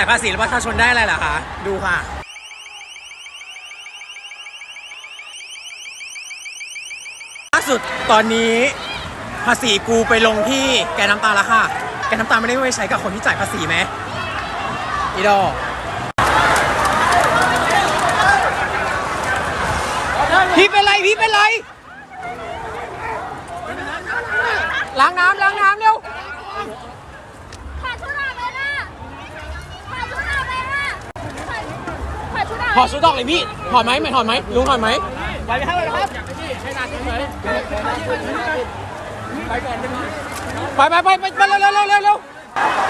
จ่ายภาษีแล้วประชาชนได้อะไรล่ะคะ ดูค่ะ ล่าสุดตอนนี้ภาษีกูไปลงที่แกน้ำตาแล้วค่ะ แกน้ำตาไม่ได้ไว้ใช้กับคนที่จ่ายภาษีไหมอีดอพี่เป็นไร พี่เป็นไร ล้างน้ำล้างน้ำเร็ว ถ่ายชุดออกเลยนะถ่ายชุดออกเลยนะถ่ายถ่ายชุด ออกถอดชุดออกเลยพี่ ถอดไหมไม่ถอดไหมลุงถอดไหมไปไปไปไปไปเร็วเร็วเร็วเร็วเร็วทางนี้นะ